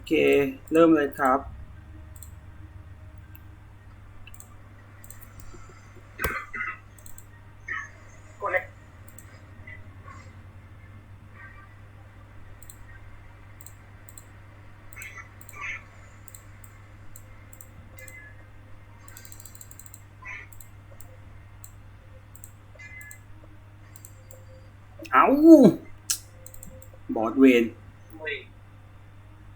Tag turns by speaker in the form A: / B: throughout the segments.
A: โอเค เริ่มเลยครับ
B: เอา
A: บอสเวน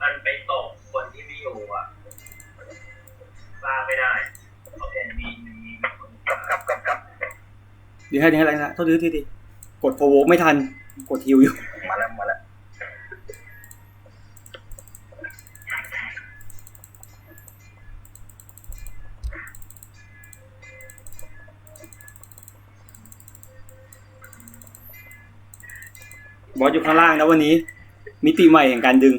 B: มันไปตกคนที่ไม่อยู่อะสร้างไม่ได้โอเคมีมีมีคนกลับกลับกลับกลับ
A: เดี๋ยวให้เดี๋ยวให้อะไรนะโทษทีโทษทีกดโฟโวไม่ทัน กดฮิวอยู่
B: มาแล้วมาแล้ว
A: บอสอยู่ข้างล่างแล้ววันนี้ มิติใหม่แห่งการดึง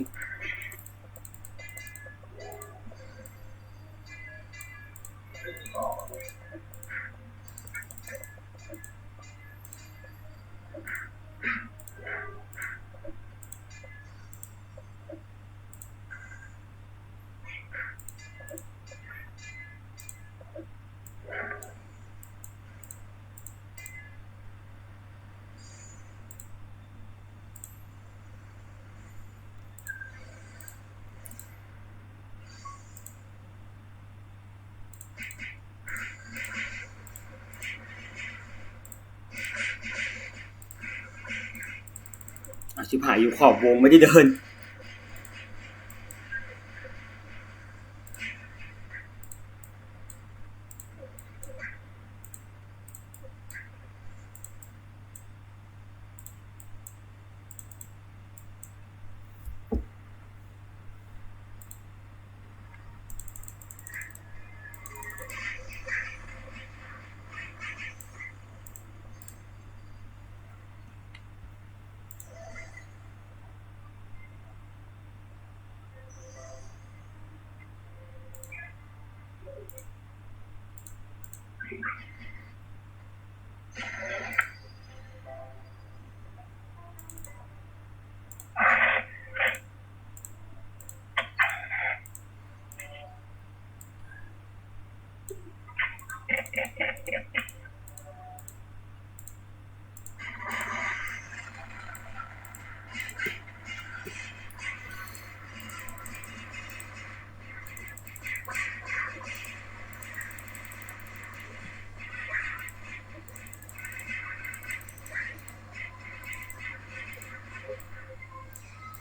A: ชิบหายอยู่ขอบวงไม่ได้เดิน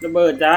A: ระเบิดจ้า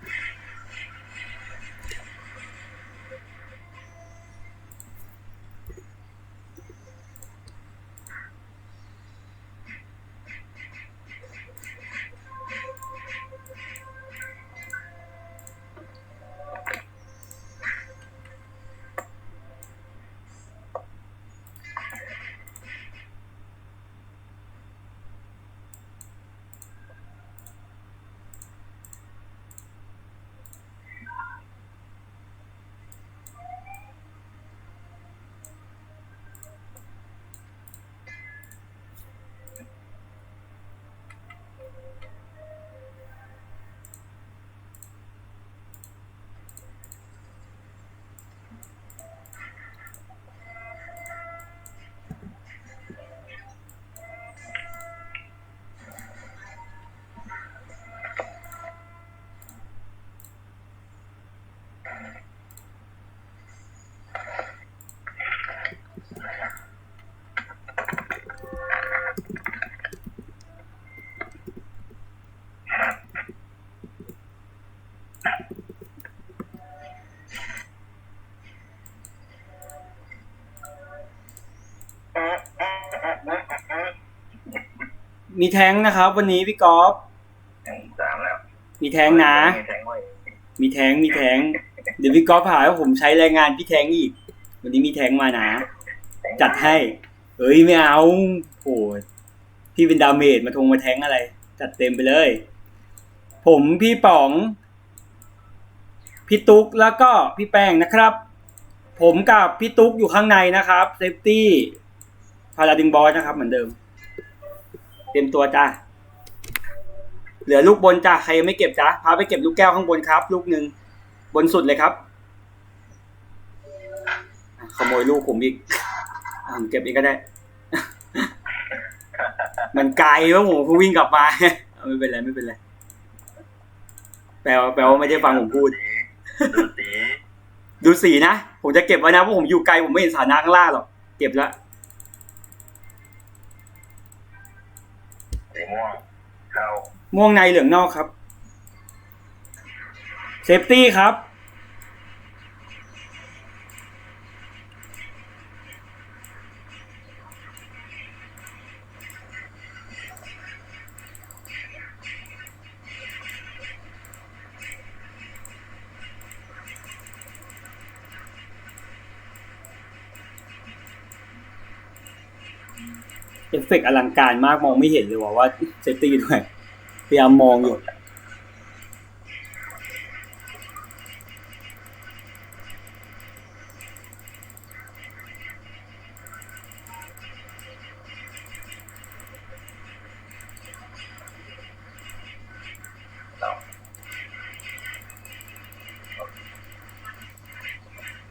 B: มี
A: แท้งนะครับ วันนี้พี่กอล์ฟ
B: แทงสามแล้ว
A: มีแท้งนะ
B: แทงไว้
A: มีแท้งมีแท้งเดี๋ยวพี่กอล์ฟหาว่าผมใช้แรงงานพี่แท้งอีก วันนี้มีแท้งมานะจัดให้เอ้ยไม่เอาโอ้ยพี่เป็นดาเมจมาทงมาแท้งอะไร จัดเต็มไปเลย ผมพี่ป๋อง พี่ตุ๊กแล้วก็พี่แป้งนะครับ ผมกับพี่ตุ๊กอยู่ข้างในนะครับเซฟตี้พาราดิงบอสนะครับเหมือนเดิม เตรียมตัวจ้าเหลือลูกบนจ้าใครยังไม่เก็บจ้าพาไปเก็บลูกแก้วข้างบนครับ ลูกหนึ่งบนสุดเลยครับอะขโมยลูกผมอีกอะผมเก็บเองก็ได้ มันไกลว่าผมก็วิ่งกลับมาเอาไม่เป็นไรไม่เป็นไรแปลว่าแปลว่าไม่ได้ฟังผมพูด
B: ดูสี
A: ดูสีนะ ผมจะเก็บไว้นะเพราะผมอยู่ไกลผมไม่เห็นสถานะข้างล่างหรอก เก็บละ
B: ม่วง
A: ในเหลืองนอกครับเซฟตี้ครับ เอฟเฟกต์อลังการมากมองไม่เห็นเลยว่าว่าเซฟตี้ด้วย พยายามมองอยู่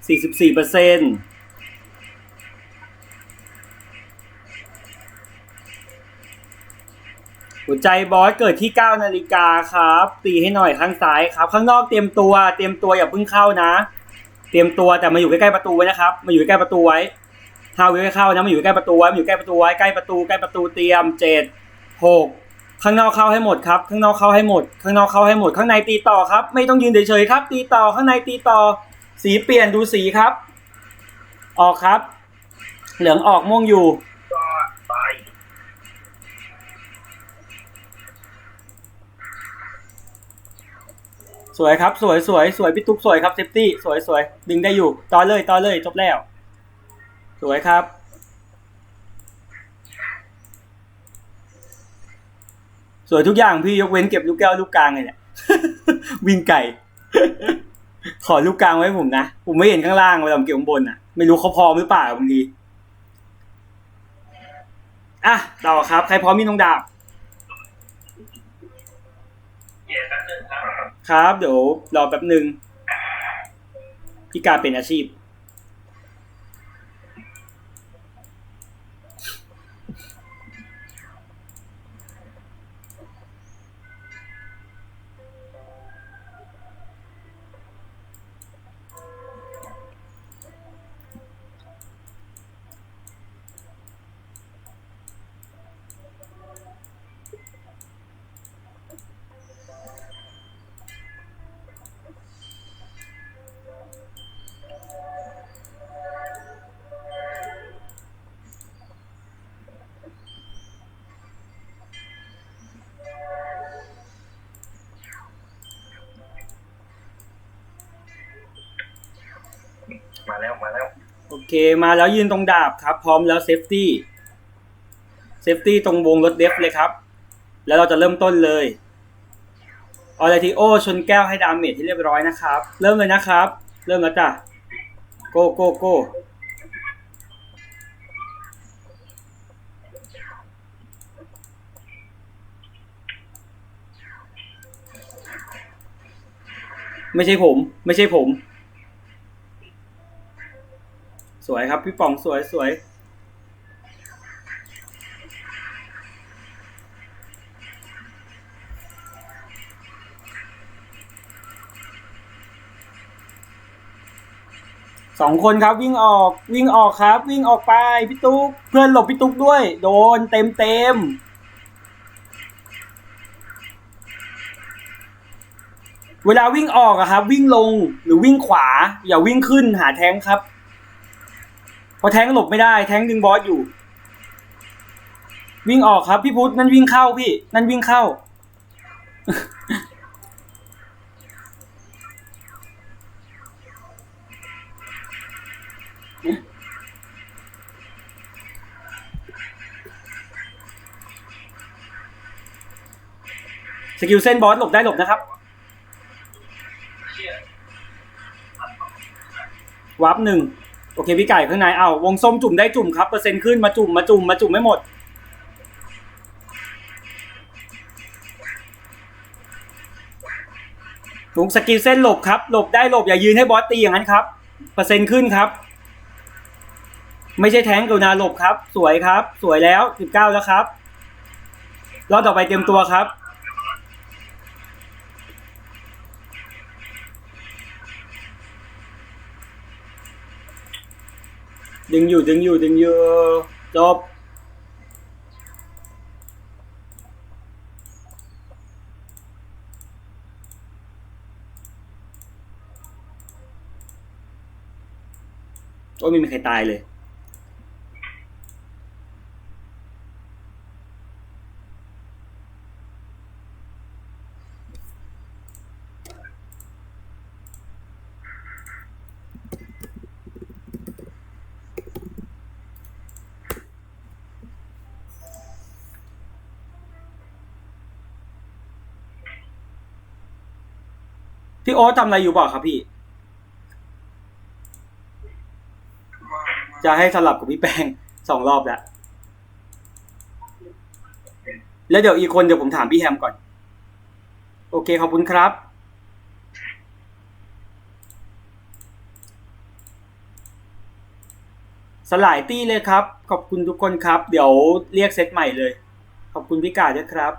A: สี่สิบสี่เปอร์เซ็นต์หัว ใจบอสเกิดที่ 9 นาฬิกาครับ ตีให้หน่อยข้างซ้ายครับ ข้างนอกเตรียมตัว เตรียมตัวอย่าเพิ่งเข้านะ เตรียมตัวแต่มาอยู่ใกล้ๆประตูไว้นะครับ มาอยู่ใกล้ประตูไว้ห้าวไว้เข้านะมาอยู่ใกล้ประตูไว้มาอยู่ใกล้ประตูไว้ใกล้ประตูใกล้ประตูเตรียมเจ็ดหกข้างนอกเข้าให้หมดครับ ข้างนอกเข้าให้หมด ข้างนอกเข้าให้หมด ข้างในตีต่อครับ ไม่ต้องยืนเฉยๆครับ ตีต่อข้างในตีต่อ สีเปลี่ยนดูสีครับ ออกครับ เหลืองออกม่วงอยู่
B: ก็ไป
A: สวยครับสวยสวยสวยพี่ตุ๊กสวยครับเซฟตี้สวยสวยดึงได้อยู่ต่อเลยต่อเลยจบแล้ว สวยครับ สวยทุกอย่างพี่ยกเว้นเก็บลูกแก้วลูกกลางเลยเนี่ยวิ่งไก่ขอลูกกลางไว้ผมนะ ผมไม่เห็นข้างล่างเวลาผมเก็บข้างบนอะ ไม่รู้เขาพร้อมหรือเปล่าบางทีอะต่อครับ ใครพร้อมมีน้องดาบ
B: เกียร์กันหนึ่ง ครับ
A: เดี๋ยวรอแป๊บหนึ่งพี่การเป็นอาชีพ
B: แล้วมาแล้ว
A: โอเคมาแล้วยืนตรงดาบครับ พร้อมแล้วเซฟตี้เซฟตี้ตรงวงรถเดฟเลยครับ แล้วเราจะเริ่มต้นเลยออร์ติโอชนแก้วให้ดาเมจที่เรียบร้อยนะครับ เริ่มเลยนะครับ เริ่มแล้วจ้ะโกโกโกไม่ใช่ผม ไม่ใช่ผม ส วยครับ พี่ป๋องสวยสวย สองคนครับวิ่งออกวิ่งออกครับ วิ่งออกไปพี่ตุ๊กเพื่อนหลบพี่ตุ๊กด้วย โดนเต็มเต็มเวลาวิ่งออกอะครับ วิ่งลงหรือวิ่งขวา อย่าวิ่งขึ้นหาแท้งครับ เพราะแท้งหลบไม่ได้แท้งดึงบอสอยู่ วิ่งออกครับพี่พุทธนั่นวิ่งเข้าพี่ นั่นวิ่งเข้า สกิลเส้นบอสหลบได้หลบนะครับวับหนึ่ง โอเคพี่ไก่ข้างในเอาวงส้มจุ่มได้จุ่มครับเปอร์เซ็นต์ขึ้นมาจุ่มมาจุ่มมาจุ่มไม่หมดถุงสกิลเส้นหลบครับ หลบได้หลบอย่ายืนให้บอสตีอย่างนั้นครับ เปอร์เซ็นต์ขึ้นครับ ไม่ใช่แท้งกรุณาหลบครับ สวยครับ สวยแล้วสิบเก้าแล้วครับ รอบต่อไปเตรียมตัวครับ ดึงอยู่ดึงอยู่ดึงอยู่จบโอ้ยไม่มีใครตายเลย พี่โอ๊ตทำอะไรอยู่เปล่าครับพี่ จะให้สลับกับพี่แป้งสองรอบแล้วแล้วเดี๋ยวอีกคนเดี๋ยวผมถามพี่แฮมก่อน โอเคขอบคุณครับ สลายตี้เลยครับ ขอบคุณทุกคนครับ เดี๋ยวเรียกเซตใหม่เลย ขอบคุณพี่กาด้วยครับ